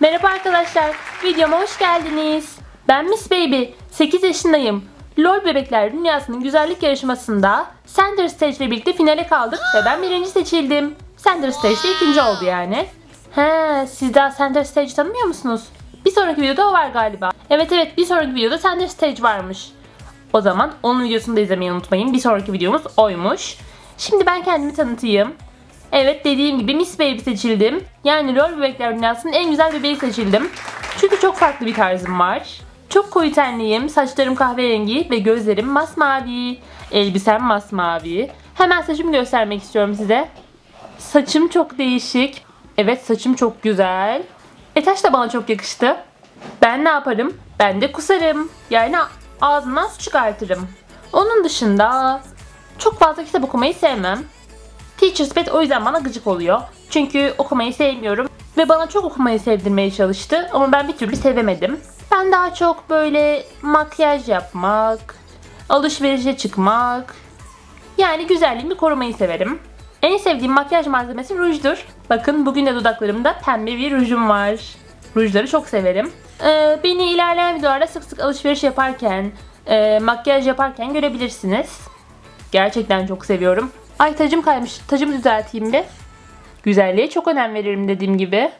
Merhaba arkadaşlar, videoma hoş geldiniz. Ben Miss Baby, 8 yaşındayım. LOL Bebekler Dünyası'nın güzellik yarışmasında Center Stage ile birlikte finale kaldık ve ben birinci seçildim. Center Stage'de ikinci oldu yani. He, siz daha Center Stage tanımıyor musunuz? Bir sonraki videoda o var galiba. Evet evet bir sonraki videoda Center Stage varmış. O zaman onun videosunu da izlemeyi unutmayın. Bir sonraki videomuz oymuş. Şimdi ben kendimi tanıtayım. Evet dediğim gibi Miss Baby seçildim. Yani LOL bebekler dünyasının en güzel bebeği seçildim. Çünkü çok farklı bir tarzım var. Çok koyu tenliyim, saçlarım kahverengi ve gözlerim masmavi. Elbisem masmavi. Hemen saçımı göstermek istiyorum size. Saçım çok değişik. Evet saçım çok güzel. Etaş da bana çok yakıştı. Ben ne yaparım? Ben de kusarım. Yani ağzımdan su çıkartırım. Onun dışında çok fazla kitap okumayı sevmem. Teacher's Pet o yüzden bana gıcık oluyor. Çünkü okumayı sevmiyorum. Ve bana çok okumayı sevdirmeye çalıştı. Ama ben bir türlü sevemedim. Ben daha çok böyle makyaj yapmak, alışverişe çıkmak, yani güzelliğimi korumayı severim. En sevdiğim makyaj malzemesi rujdur. Bakın bugün de dudaklarımda pembe bir rujum var. Rujları çok severim. Ee, beni ilerleyen videolarda sık sık alışveriş yaparken, e, makyaj yaparken görebilirsiniz. Gerçekten çok seviyorum. Ay tacım kaymış. Tacımı düzelteyim bir. Güzelliğe çok önem veririm dediğim gibi.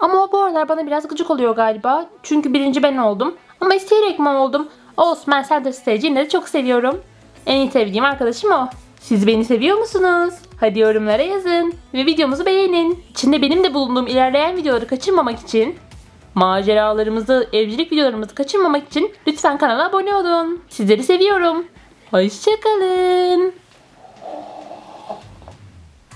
Ama o bu aralar bana biraz gıcık oluyor galiba. Çünkü birinci ben oldum. Ama isteyerek mi oldum? Olsun ben Center Stage'i yine de çok seviyorum. En iyi sevdiğim arkadaşım o. Siz beni seviyor musunuz? Hadi yorumlara yazın. Ve videomuzu beğenin. İçinde benim de bulunduğum ilerleyen videoları kaçırmamak için maceralarımızı, evcilik videolarımızı kaçırmamak için lütfen kanala abone olun. Sizleri seviyorum. Hoşçakalın.